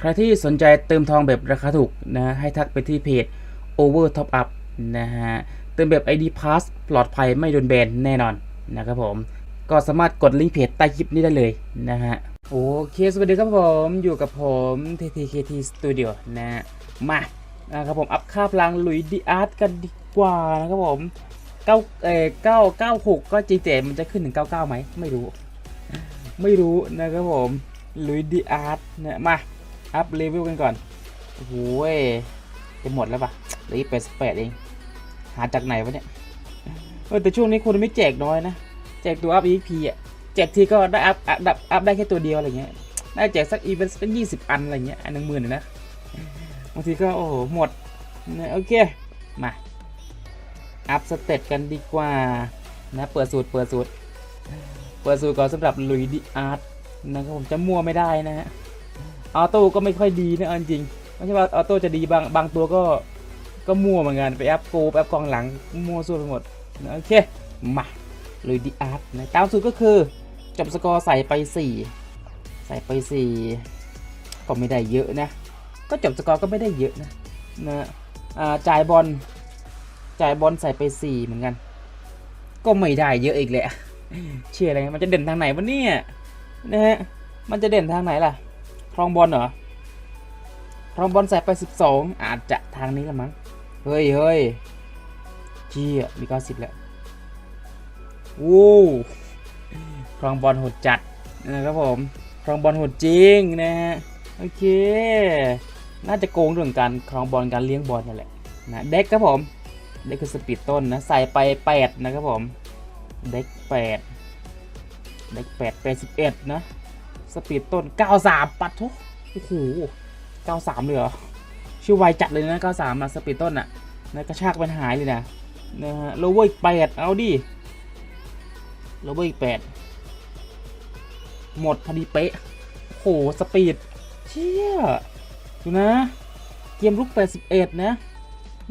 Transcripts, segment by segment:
ใครที่สนใจเติมทองแบบราคาถูกนะให้ทักไปที่เพจ Over Top Up นะฮะเติมแบบ ID Pass ปลอดภัยไม่โดนแบนแน่นอนนะครับผม ก็สามารถกดลิงก์เพจใต้คลิปนี้ได้เลยนะฮะโอเค สวัสดีครับผมอยู่กับผม TTKT Studio นะมานะครับผม อัพค่าพลังลุยดีอาร์ตกันดีกว่านะครับผมเก้าเอ่อเก้าเก้าหกก็จริงแต่มันจะขึ้นถึงเก้าเก้าไหมไม่รู้ ไม่รู้นะครับผมลุยดีอาร์ตเนี่ยมา อัพเลเวลกันก่อนโอ้โหยจะหมดแล้วปะเหลืออีกแปดสิบแปดเอง หาจากไหนวะเนี่ยเออแต่ช่วงนี้คนไม่แจกน้อยนะ แจกตัวอัพ EP อะ แจกทีก็ได้อัพอัพอัพอัพได้แค่ตัวเดียวอะไรเงี้ย ได้แจกสักอีเวนต์สักยี่สิบอันอะไรเงี้ยอันหนึ่งหมื่นนะ บางทีก็โอ้โหหมดนะโอเค มา อัพสเตตกันดีกว่านะ เปิดสูตรเปิดสูตร เปิดสูตรก่อนสำหรับลุยดีอาร์ตนะครับผมจะมั่วไม่ได้นะฮะ ออโต้ก็ไม่ค่อยดีนะจริงไม่ใช่ว่าออโต้จะดีบางบางตัวก็ก็มั่วเหมือนกันไปแอปโกแอปกองหลังมั่วสู้ไปหมดนะโอเคมาลุยดีอาร์ตนะตามสูตรก็คือจบสกอร์ใส่ไป 4 ใส่ไป 4 ก็ไม่ได้เยอะนะ ก็จบสกอร์ก็ไม่ได้เยอะนะนะอ่าจ่ายบอลจ่ายบอลใส่ไป 4 เหมือนกัน ก็ไม่ได้เยอะอีกแหละเชื่ออะไรมันจะเด่นทางไหนวะเนี่ยนะฮะมันจะเด่นทางไหนล่ะ รองบอลเหรอครองบอลใส่ไป 12 อาจจะทางนี้ละมั้ง เฮ้ยเฮ้ยเจี้ยมี 90 แล้ววู้ครองบอลหดจัดนะครับผมครองบอลหดจริงนะฮะ โอเค น่าจะโกงเรื่องการครองบอลการเลี้ยงบอลนั่นแหละนะเด็กครับผมเด็กคือสปีดต้นนะ ใส่ไป 8 นะครับผม เด็ก8เด็ก8 81 นะ สปีดต้น 93 ปัดทุกโอ้โห 93 เลยเหรอ ชื่อไวจัดเลยนะ 93อะสปีดต้นอะนะกระชากเป็นหายเลยนะนะฮะโลเวอร์อีก8เอาดิโลเวอร์อีก8หมดพอดีเป๊ะโอ้โหสปีดเชี่ยดูนะ เกมลุก 81 นะ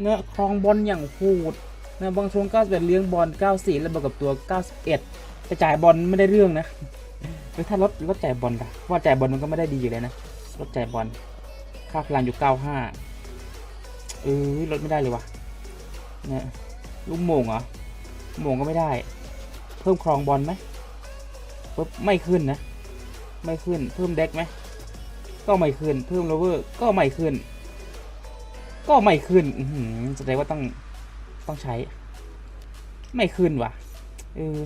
นะครองบอลอย่างโหดนะบางช่วง91เลี้ยงบอล 94 แล้วบวกกับตัว 91กระจายบอลไม่ได้เรื่องนะ เฮ้ยถ้าลดลดจ่ายบอลอะว่าจ่ายบอลมันก็ไม่ได้ดีอยู่เลยนะลดจ่ายบอลค่าพลังอยู่เก้าห้าเออลดไม่ได้เลยวะเนี่ยลูกโมงเหรอโมงก็ไม่ได้ เพิ่มครองบอลไหมปุ๊บไม่ขึ้นนะ ไม่ขึ้นเพิ่มเด็กไหมก็ไม่ขึ้นเพิ่มโลเวอร์ก็ไม่ขึ้น ก็ไม่ขึ้นอืแสดงว่าต้องต้องใช้ ไม่ขึ้นว่ะเออ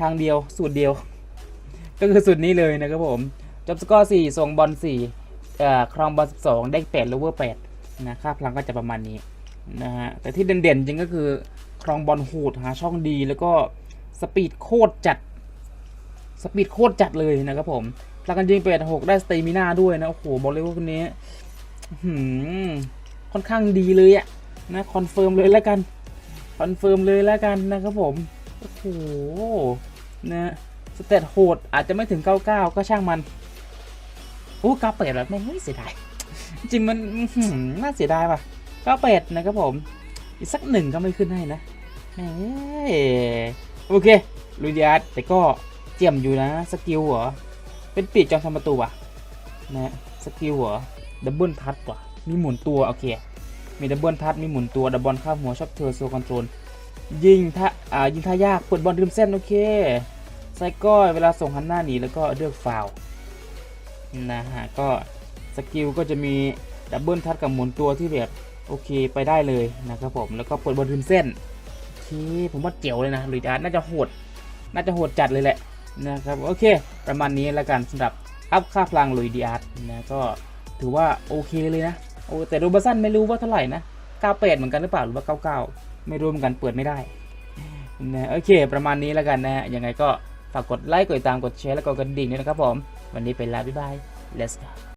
ทางเดียวสูตรเดียว ก็คือสุดนี้เลยนะครับผมจบสกอร์4ส่งบอล4เอ่ครองบอล12ได้8โลเวอร์8นะค่าพลังก็จะประมาณนี้นะฮะแต่ที่เด่นๆจริงก็คือครองบอลโหดหาช่องดีแล้วก็สปีดโคตรจัดสปีดโคตรจัดเลยนะครับผมพลังกันยิง8 6ได้สเตมิน่าด้วยนะโอ้โหบอกเลยว่าคนนี้หือค่อนข้างดีเลยอะนะคอนเฟิร์มเลยแล้วกันคอนเฟิร์มเลยแล้วกันนะครับผมโอ้โหนะ สเตตโหดอาจจะไม่ถึง 99 ก็ช่างมันโอ้98แบบไม่เสียดาย จริงมันน่าเสียดายว่ะ98นะครับผม อีกสักหนึ่งก็ไม่ขึ้นให้นะโอเคลุยดีอาร์แต่ก็เจียมอยู่นะ สกิลเหรอ เป็นปีกจอมทำประตูว่ะนะสกิลเหรอ ดับเบิลทัชว่ะมีหมุนตัว โอเค มีดับเบิลทัชมีหมุนตัว ดับบอลข้ามหัวชอบเธอโซคอนโทรลยิงท่าอ่ายิงท่ายากเปิดบอลริมเส้น โอเค ไซก้อยเวลาส่งหันหน้าหนีแล้วก็เลือกฟาวนะฮะก็สกิลก็จะมีดับเบิลทัชกับหมุนตัวที่แบบโอเคไปได้เลยนะครับผมแล้วก็เปิดบอลริมเส้นโอเคผมว่าเจ๋วเลยนะลุยดาร์ตน่าจะโหดน่าจะโหดจัดเลยแหละนะครับโอเค ประมาณนี้แล้วกันสำหรับอัพค่าพลังลุยดีอาร์ตนะก็ถือว่าโอเคเลยนะโอ้แต่โรบัสันไม่รู้ว่าเท่าไหร่นะ98เหมือนกันหรือเปล่าหรือว่า99ไม่รู้เหมือนกันเปิดไม่ได้นะโอเค ประมาณนี้แล้วกันนะฮะยังไงก็ ฝากกดไลค์กดติดตามกดแชร์และกดกระดิ่งด้วยนะครับผม วันนี้เป็นลาบ๊ายบาย let's go